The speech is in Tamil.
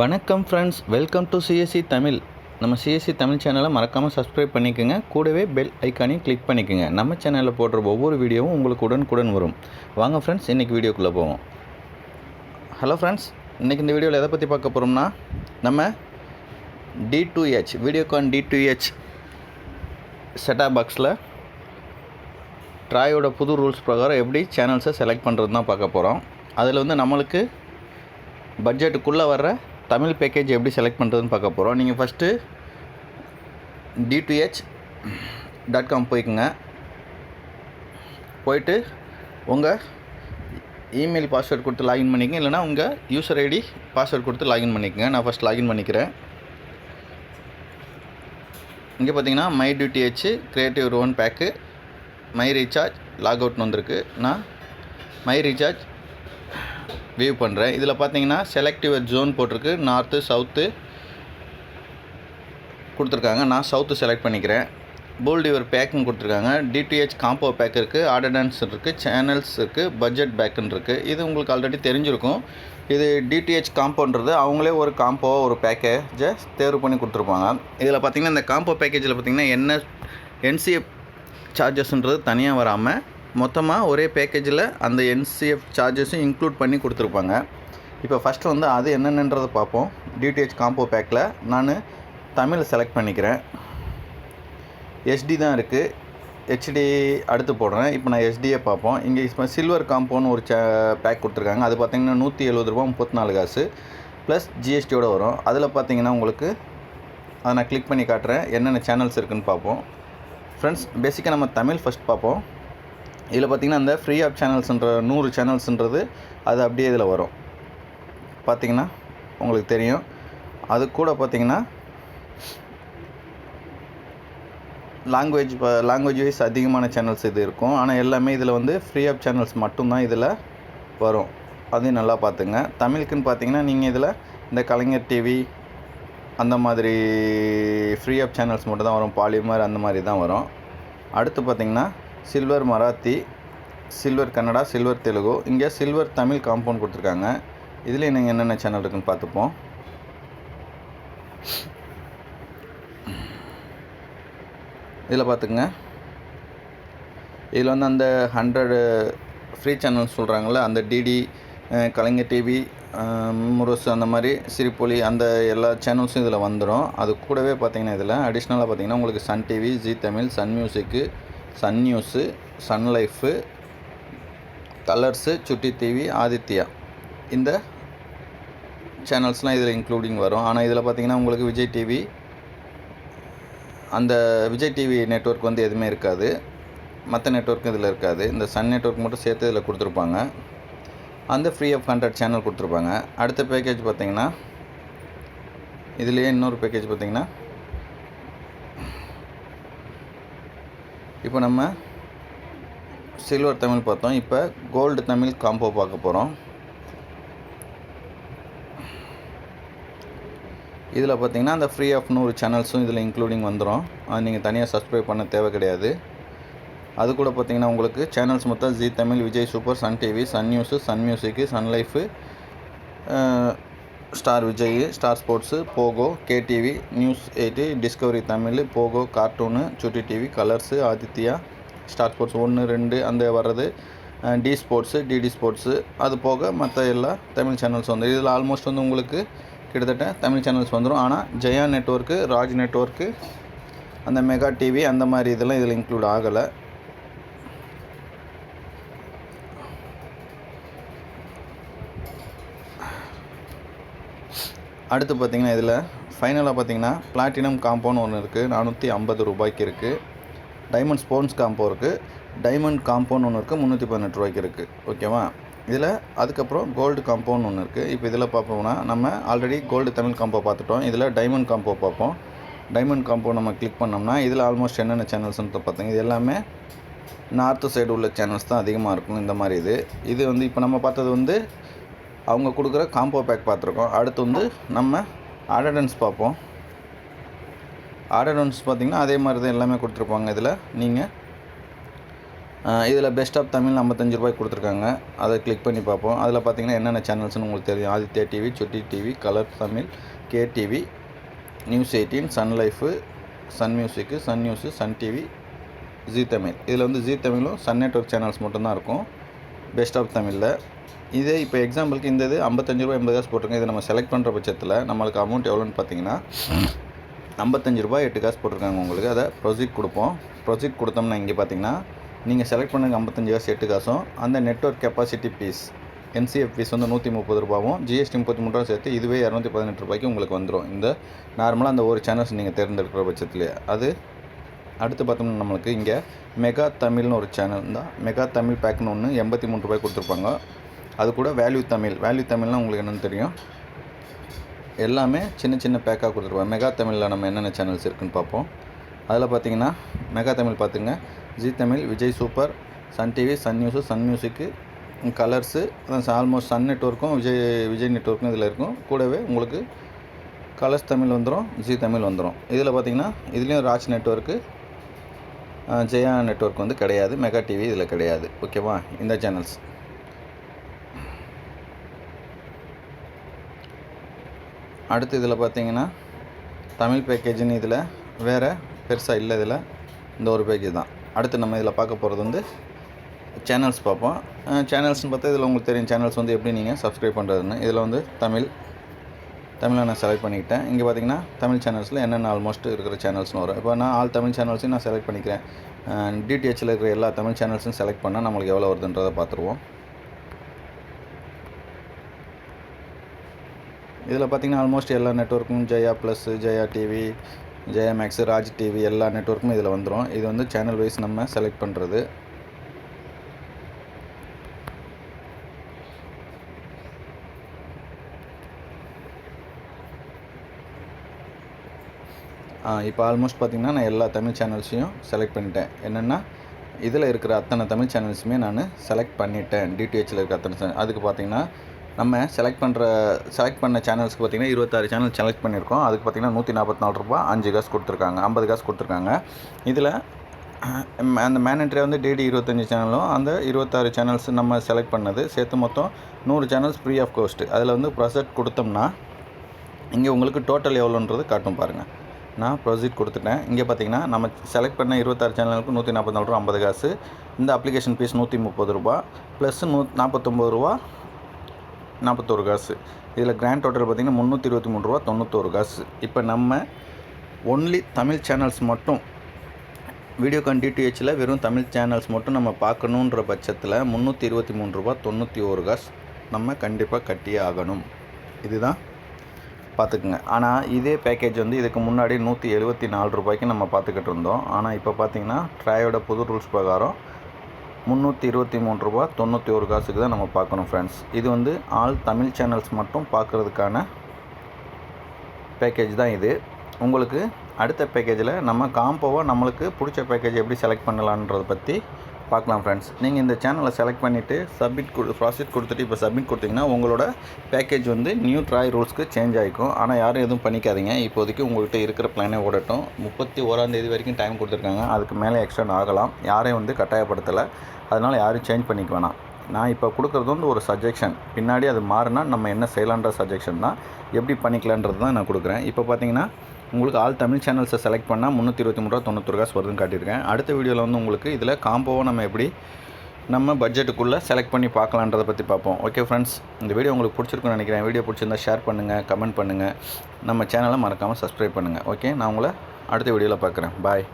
வணக்கம் friends welcome to CSC Tamil நம்ம சிஎஸ்சி தமிழ் சேனலை மறக்காமல் சப்ஸ்கிரைப் பண்ணிக்கோங்க. கூடவே பெல் ஐக்கானையும் கிளிக் பண்ணிக்கோங்க. நம்ம சேனலில் போடுற ஒவ்வொரு வீடியோவும் உங்களுக்கு உடனுக்குடன் வரும். வாங்க ஃப்ரெண்ட்ஸ் இன்றைக்கி வீடியோக்குள்ளே போவோம். ஹலோ ஃப்ரெண்ட்ஸ் இன்றைக்கி இந்த வீடியோவில் எதை பற்றி பார்க்க போகிறோம்னா நம்ம D two H Videocon D two H set top பாக்ஸில் ட்ராயோட புது ரூல்ஸ் பிரகாரம் எப்படி சேனல்ஸை செலக்ட் பண்ணுறது தான் பார்க்க போகிறோம் அதில் வந்து நம்மளுக்கு பட்ஜெட்டுக்குள்ளே வர்ற தமிழ் பேக்கேஜ் எப்படி செலக்ட் பண்ணுறதுன்னு பார்க்க போகிறோம் நீங்கள் ஃபஸ்ட்டு டிடிஹெச் டாட் காம் போய்க்குங்க. போயிட்டு உங்கள் இமெயில் பாஸ்வேர்ட் கொடுத்து லாகின் பண்ணிக்கங்க. இல்லைனா உங்கள் யூசர் ஐடி பாஸ்வேர்ட் கொடுத்து லாகின் பண்ணிக்கங்க. நான் ஃபஸ்ட் லாகின் பண்ணிக்கிறேன். இங்கே பார்த்தீங்கன்னா my DTH create your own pack my recharge log அவுட்னு வந்திருக்கு. நான் மை ரீசார்ஜ் வியூ பண்ணுறேன் இதில் பார்த்தீங்கன்னா செலக்டிவ் ஜோன் போட்டிருக்கு. நார்த்து சவுத்து கொடுத்துருக்காங்க. நான் சவுத்து செலக்ட் பண்ணிக்கிறேன். போல்ட் யுவர் பேக்குன்னு கொடுத்துருக்காங்க. டிடிஹெச் காம்போ பேக் இருக்குது ஆர்டனன்ஸ் இருக்குது சேனல்ஸ் இருக்குது பட்ஜெட் பேக்குன்னு இருக்குது இது உங்களுக்கு ஆல்ரெடி தெரிஞ்சிருக்கும். இது டிடிஹெச் காம்போன்றது அவங்களே ஒரு காம்போ ஒரு பேக்கேஜை தேர்வு பண்ணி கொடுத்துருப்பாங்க. இதில் பார்த்தீங்கன்னா இந்த காம்போ பேக்கேஜில் பார்த்தீங்கன்னா என்ன என்சிஎஃப் சார்ஜஸ்ன்றது தனியாக வராமல் மொத்தமாக ஒரே பேக்கேஜில் அந்த என்சிஎஃப் சார்ஜஸும் இன்க்ளூட் பண்ணி கொடுத்துருப்பாங்க. இப்போ ஃபஸ்ட்டு வந்து அது என்னென்னன்றதை பார்ப்போம். டிடிஹெச் காம்போ பேக்கில் நான் தமிழ் செலக்ட் பண்ணிக்கிறேன். எஸ்டி தான் இருக்குது ஹெச்டி அடுத்து போடுறேன். இப்போ நான் எஸ்டியை பார்ப்போம். இங்கே இப்போ சில்வர் காம்போன்னு ஒரு சே பேக் கொடுத்துருக்காங்க. அது பார்த்தீங்கன்னா நூற்றி எழுபது ரூபா முப்பத்தி நாலு காசு. ப்ளஸ் ஜிஎஸ்டியோடு வரும். அதில் பார்த்தீங்கன்னா உங்களுக்கு அதை நான் கிளிக் பண்ணி காட்டுறேன். என்னென்ன சேனல்ஸ் இருக்குதுன்னு பார்ப்போம். ஃப்ரெண்ட்ஸ் பேசிக்காக நம்ம தமிழ் ஃபஸ்ட் பார்ப்போம். இதில் பார்த்திங்கன்னா இந்த ஃப்ரீ ஆஃப் சேனல்ஸ்ன்ற நூறு சேனல்ஸ்ன்றது அது அப்படியே இதில் வரும். பார்த்திங்கன்னா உங்களுக்கு தெரியும். அது கூட பார்த்திங்கன்னா லாங்குவேஜ் லாங்குவேஜ் வைஸ் அதிகமான சேனல்ஸ் இது இருக்கும். ஆனால் எல்லாமே இதில் வந்து ஃப்ரீ ஆஃப் சேனல்ஸ் மட்டும்தான் இதில் வரும். அதையும் நல்லா பார்த்துங்க. தமிழுக்குன்னு பார்த்தீங்கன்னா நீங்கள் இதில் இந்த கலைஞர் டிவி அந்த மாதிரி ஃப்ரீ ஆஃப் சேனல்ஸ் மட்டும் தான் வரும். பாலிமர் அந்த மாதிரி தான் வரும். அடுத்து பார்த்திங்கன்னா silver Marathi silver Kannada silver Telugu. இங்கே சில்வர் தமிழ் காம்பவுண்ட் கொடுத்துருக்காங்க. இதில் நீங்கள் என்னென்ன சேனல் இருக்குன்னு பார்த்துப்போம். இதில் பார்த்துக்குங்க. இதில் வந்து அந்த ஹண்ட்ரடு ஃப்ரீ சேனல்ஸ் சொல்கிறாங்கள அந்த டிடி கலைஞர் டிவி முரசு அந்த மாதிரி சிரிப்பொலி அந்த எல்லா சேனல்ஸும் இதில் வந்துடும் அது கூடவே பார்த்தீங்கன்னா இதில் அடிஷ்னலாக பார்த்தீங்கன்னா உங்களுக்கு Sun TV Zee Tamil Sun Music Sun News Sun Life Colors Chutti TV Adithya. இந்த சேனல்ஸ்லாம் இதில் இன்க்ளூடிங் வரும். ஆனால் இதில் பார்த்தீங்கன்னா உங்களுக்கு விஜய் டிவி அந்த விஜய் டிவி நெட்ஒர்க் வந்து எதுவுமே இருக்காது. மற்ற நெட்ஒர்க்கும் இதில் இருக்காது. இந்த சன் நெட்ஒர்க் மட்டும் சேர்த்து இதில் கொடுத்துருப்பாங்க. அந்த ஃப்ரீ ஆஃப் ஹண்ட்ரட் சேனல் கொடுத்துருப்பாங்க. அடுத்த பேக்கேஜ் பார்த்திங்கன்னா இதுலேயே இன்னொரு பேக்கேஜ் பார்த்திங்கன்னா இப்போ நம்ம சில்வர் தமிழ் பார்த்தோம். இப்போ கோல்டு தமிழ் காம்போ பார்க்க போகிறோம் இதில் பார்த்தீங்கன்னா அந்த ஃப்ரீ ஆஃப் நூறு சேனல்ஸும் இதில் இன்க்ளூடிங் வந்துடும் அது நீங்கள் தனியாக சப்ஸ்கிரைப் பண்ண தேவை கிடையாது. அது கூட பார்த்தீங்கன்னா உங்களுக்கு சேனல்ஸ் மொத்தம் Zee Tamil Vijay Super Sun TV Sun News Sun Music Sun Life Star Vijay Star Sports Pogo KTV News eight Discovery Tamil Pogo cartoon Chutti TV Colors Adithya Star Sports ஒன்று ரெண்டு அந்த வர்றது டி ஸ்போர்ட்ஸு டிடி ஸ்போர்ட்ஸு அது போக மற்ற எல்லா தமிழ் சேனல்ஸ் வந்து இதில் ஆல்மோஸ்ட் வந்து உங்களுக்கு கிட்டத்தட்ட தமிழ் சேனல்ஸ் வந்துடும் ஆனால் ஜெயா நெட்ஒர்க்கு ராஜ் நெட்ஒர்க்கு அந்த மெகா டிவி அந்த மாதிரி இதெல்லாம் இதில் இன்க்ளூட் ஆகலை. அடுத்து பார்த்திங்கன்னா இதில் ஃபைனலாக பார்த்தீங்கன்னா பிளாட்டினம் காம்போன்னு ஒன்று இருக்குது நானூற்றி ஐம்பது ரூபாய்க்கு இருக்குது டைமண்ட் ஸ்போன்ஸ் காம்போ இருக்குது டைமண்ட் காம்பவுண்ட் ஒன்று இருக்குது முந்நூற்றி பதினெட்டு ரூபாய்க்கு இருக்குது ஓகேவா இதில் அதுக்கப்புறம் கோல்டு காம்பவுண்ட் ஒன்று இருக்குது இப்போ இதில் பார்ப்போம்னா நம்ம ஆல்ரெடி கோல்டு தமிழ் காம்போ பார்த்துட்டோம். இதில் டைமண்ட் காம்போ பார்ப்போம். டைமண்ட் காம்போ நம்ம கிளிக் பண்ணோம்னா இதில் ஆல்மோஸ்ட் என்னென்ன சேனல்ஸ்னு பார்த்தீங்க இது எல்லாமே நார்த்து சைடு உள்ள சேனல்ஸ் தான் அதிகமாக இருக்கும். இந்த மாதிரி இது. இது வந்து இப்போ நம்ம பார்த்தது வந்து அவங்க கொடுக்குற காம்போ பேக் பார்த்துருக்கோம். அடுத்து வந்து நம்ம ஆடடன்ஸ் பார்ப்போம். ஆடடன்ஸ் பார்த்திங்கன்னா அதே மாதிரி தான் எல்லாமே கொடுத்துருப்பாங்க இதில். நீங்கள் இதில் பெஸ்ட் ஆஃப் தமிழ் ஐம்பத்தஞ்சு ரூபாய் கொடுத்துருக்காங்க. அதை கிளிக் பண்ணி பார்ப்போம். அதில் பார்த்தீங்கன்னா என்னென்ன சேனல்ஸ்னு உங்களுக்கு தெரியும். Adithya TV Chutti TV colour Tamil K TV News eighteen Sun Life Sun Music Sun News Sun TV Zee Tamil. இதில் வந்து ஜி தமிழும் சன் நெட்ஒர்க் சேனல்ஸ் மட்டும்தான் இருக்கும். பெஸ்ட் ஆஃப் தமிழில். இதே இப்போ எக்ஸாம்பிளுக்கு இந்த இது ஐம்பத்தஞ்சு ரூபா எண்பது காசு போட்டிருக்கோம் இதை நம்ம செலக்ட் பண்ணுற பட்சத்தில் நம்மளுக்கு அமௌண்ட் எவ்வளோன்னு பார்த்தீங்கன்னா ஐம்பத்தஞ்சு ரூபாய் எட்டு காசு போட்டிருக்காங்க உங்களுக்கு. அதை ப்ரொசீட் கொடுப்போம். ப்ரொசீட் கொடுத்தோம்னா இங்கே பார்த்தீங்கன்னா நீங்கள் செலக்ட் பண்ணுங்க ஐம்பத்தஞ்சு காசு எட்டு காசும். அந்த network capacity fee NCF fee வந்து நூற்றி முப்பது ரூபாவும் ஜிஎஸ்டி முப்பத்தி மூணு ரூபா சேர்த்து இதுவே இரநூத்தி பதினெட்டு ரூபாய்க்கு உங்களுக்கு வந்துடும் இந்த நார்மலாக அந்த ஒரு சேனல்ஸ் நீங்கள் தேர்ந்தெடுக்கிற பட்சத்துலேயே அது அடுத்து பார்த்தோம்னா நம்மளுக்கு இங்கே மெகா தமிழ்னு ஒரு சேனல் தான். மெகா தமிழ் பேக்னு ஒன்று எண்பத்தி மூணு ரூபாய் கொடுத்துருப்பாங்க. அது கூட வேல்யூ தமிழ். வேல்யூ தமிழ்னால் உங்களுக்கு என்னென்னு தெரியும்? எல்லாமே சின்ன சின்ன பேக்காக கொடுத்துருப்பாங்க. மெகா தமிழில் நம்ம என்னென்ன சேனல்ஸ் இருக்குன்னு பார்ப்போம். அதில் பார்த்தீங்கன்னா மெகா தமிழ் பார்த்துங்க. Zee Tamil Vijay Super Sun TV Sun News Sun Music Colors almost Sun நெட்ஒர்க்கும் விஜய் விஜய் நெட்ஒர்க்கும் இதில் இருக்கும். கூடவே உங்களுக்கு கலர்ஸ் தமிழ் வந்துடும் ஜி தமிழ் வந்துடும் இதில் பார்த்தீங்கன்னா இதுலேயும் ராஜ் நெட்ஒர்க்கு ஜெயா நெட்ஒர்க் வந்து கிடையாது. மெகா டிவி இதில் கிடையாது. ஓகேவா இந்த சேனல்ஸ் அடுத்து இதில் பார்த்தீங்கன்னா தமிழ் பேக்கேஜ்னு இதில் வேறு பெருசாக இல்லை இதில். இந்த ஒரு பேக்கேஜ் தான். அடுத்து நம்ம இதில் பார்க்க போகிறது வந்து சேனல்ஸ் பார்ப்போம். சேனல்ஸ்னு பார்த்தா இதில் உங்களுக்கு தெரியும். சேனல்ஸ் வந்து எப்படி நீங்கள் சப்ஸ்கிரைப் பண்ணுறதுன்னு இதில் வந்து தமிழ் தமிழை நான் செலக்ட் பண்ணிக்கிட்டேன். இங்கே பார்த்தீங்கன்னா தமிழ் சேனல்ஸில் என்னென்ன ஆல்மோஸ்ட் இருக்கிற சேனல்ஸ்னு வரும். இப்போ நான் ஆல் தமிழ் சேனல்ஸையும் நான் செலக்ட் பண்ணிக்கிறேன். டிடிஹெச்சில் இருக்கிற எல்லா தமிழ் சேனல்ஸும் செலக்ட் பண்ணால் நம்மளுக்கு எவ்வளோ வருதுன்றதை பார்த்துருவோம். இதில் பார்த்தீங்கன்னா ஆல்மோஸ்ட் எல்லா நெட்ஒர்க்கும் Jaya plus Jaya TV Jaya Max Raj TV எல்லா நெட்ஒர்க்கும் இதில் வந்துடும் இது வந்து சேனல் வைஸ் நம்ம செலக்ட் பண்ணுறது இப்போ ஆல்மோஸ்ட் பார்த்திங்கன்னா நான் எல்லா தமிழ் சேனல்ஸையும் செலக்ட் பண்ணிட்டேன். என்னென்னா இதில் இருக்கிற அத்தனை தமிழ் சேனல்ஸுமே நான் செலக்ட் பண்ணிட்டேன். டிடிஹெச்சில் இருக்கிற அத்தனை சேனல் அதுக்கு பார்த்திங்கன்னா நம்ம செலக்ட் பண்ணுற செலக்ட் பண்ண சேனல்ஸ்க்கு பார்த்திங்கன்னா இருபத்தாறு சேனல் செலக்ட் பண்ணியிருக்கோம். அதுக்கு பார்த்திங்கன்னா நூற்றி நாற்பத்தி நாலு ரூபா அஞ்சு காசு கொடுத்துருக்காங்க ஐம்பது காசு கொடுத்துருக்காங்க. இதில் அந்த மேனட்ரி வந்து டிடி இருபத்தஞ்சி சேனலும் அந்த இருபத்தாறு சேனல்ஸ் நம்ம செலக்ட் பண்ணது சேர்த்து மொத்தம் நூறு சேனல்ஸ் ஃப்ரீ ஆஃப் கோஸ்ட்டு அதில் வந்து ப்ரொசெட் கொடுத்தோம்னா இங்கே உங்களுக்கு டோட்டல் எவ்வளோன்றது காட்டும் பாருங்கள் நான் ப்ரொசீட் கொடுத்துட்டேன். இங்கே பார்த்தீங்கன்னா நம்ம செலக்ட் பண்ண இருபத்தாறு சேனலுக்கு நூற்றி நாற்பத்தி நாலு ரூபா ஐம்பது காசு. இந்த அப்ளிகேஷன் ஃபீஸ் நூற்றி முப்பது ரூபா ப்ளஸ் நூ நாற்பத்தொம்பது ரூபா நாற்பத்தோரு காசு. இதில் கிராண்ட் டோட்டல் பார்த்திங்கன்னா முந்நூற்றி இருபத்தி மூணு ரூபா தொண்ணூத்தோரு காசு. இப்போ நம்ம ஒன்லி தமிழ் சேனல்ஸ் மட்டும் வீடியோகான் டிடிஹெச்சில் வெறும் தமிழ் சேனல்ஸ் மட்டும் நம்ம பார்க்கணுன்ற பட்சத்தில் முந்நூற்றி இருபத்தி மூணு ரூபா தொண்ணூற்றி ஒரு காசு நம்ம கண்டிப்பாக கட்டியே ஆகணும். இதுதான் பார்த்துக்குங்க. ஆனால் இதே பேக்கேஜ் வந்து இதுக்கு முன்னாடி நூற்றி எழுபத்தி நாலு ரூபாய்க்கு நம்ம பார்த்துக்கிட்டு இருந்தோம். ஆனால் இப்போ பார்த்தீங்கன்னா ட்ராயோட புது ரூல்ஸ் பிரகாரம் முந்நூற்றி இருபத்தி மூணு ரூபா தொண்ணூற்றி ஒரு காசுக்கு தான் நம்ம பார்க்கணும் ஃப்ரெண்ட்ஸ் இது வந்து ஆல் தமிழ் சேனல்ஸ் மட்டும் பார்க்குறதுக்கான பேக்கேஜ் தான் இது. உங்களுக்கு அடுத்த பேக்கேஜில் நம்ம காம்போவாக நம்மளுக்கு பிடிச்ச பேக்கேஜ் எப்படி செலக்ட் பண்ணலான்றதை பற்றி பார்க்கலாம் ஃப்ரெண்ட்ஸ் நீங்கள் இந்த சேனலை செலக்ட் பண்ணிவிட்டு சப்மிட் கொடு ப்ராசஸ் கொடுத்துட்டு இப்போ சப்மிட் கொடுத்தீங்கன்னா உங்களோட பேக்கேஜ் வந்து நியூ ட்ராய் ரூல்ஸ்க்கு சேஞ்ச் ஆகிக்கும் ஆனால் யாரும் எதுவும் பண்ணிக்காதீங்க. இப்போதைக்கு உங்கள்கிட்ட இருக்கிற பிளானே ஓடட்டும். முப்பத்தி ஓராந்தேதி வரைக்கும் டைம் கொடுத்துருக்காங்க. அதுக்கு மேலே எக்ஸ்டெண்ட் ஆகலாம். யாரையும் வந்து கட்டாயப்படுத்தலை. அதனால் யாரும் சேஞ்ச் பண்ணிக்க வேணாம். நான் இப்போ கொடுக்குறது வந்து ஒரு சஜெக்ஷன் பின்னாடி அது மாறினா நம்ம என்ன செய்யலான்ற சஜெக்ஷன் தான். எப்படி பண்ணிக்கலான்றது தான் நான் கொடுக்குறேன். இப்போ பார்த்தீங்கன்னா உங்களுக்கு ஆல் தமிழ் சேனல்ஸை செலக்ட் பண்ணால் முந்நூற்றி இருபத்தி மூணு ரூபா தொண்ணூற்றி காசு வருதுன்னு காட்டியிருக்கேன். அடுத்த வீடியோவில் வந்து உங்களுக்கு இதில் காம்போவை நம்ம எப்படி நம்ம பட்ஜெட்டுக்குள்ளே செலக்ட் பண்ணி பார்க்கலான்றதை பற்றி பார்ப்போம். ஓகே ஃப்ரெண்ட்ஸ் இந்த வீடியோ உங்களுக்கு பிடிச்சிருக்குன்னு நினைக்கிறேன். வீடியோ பிடிச்சிருந்தா ஷேர் பண்ணுங்கள் கமெண்ட் பண்ணுங்கள் நம்ம சேனலை மறக்காமல் சப்ஸ்கிரைப் பண்ணுங்கள் ஓகே நான் உங்களை அடுத்த வீடியோவில் பார்க்குறேன். பாய்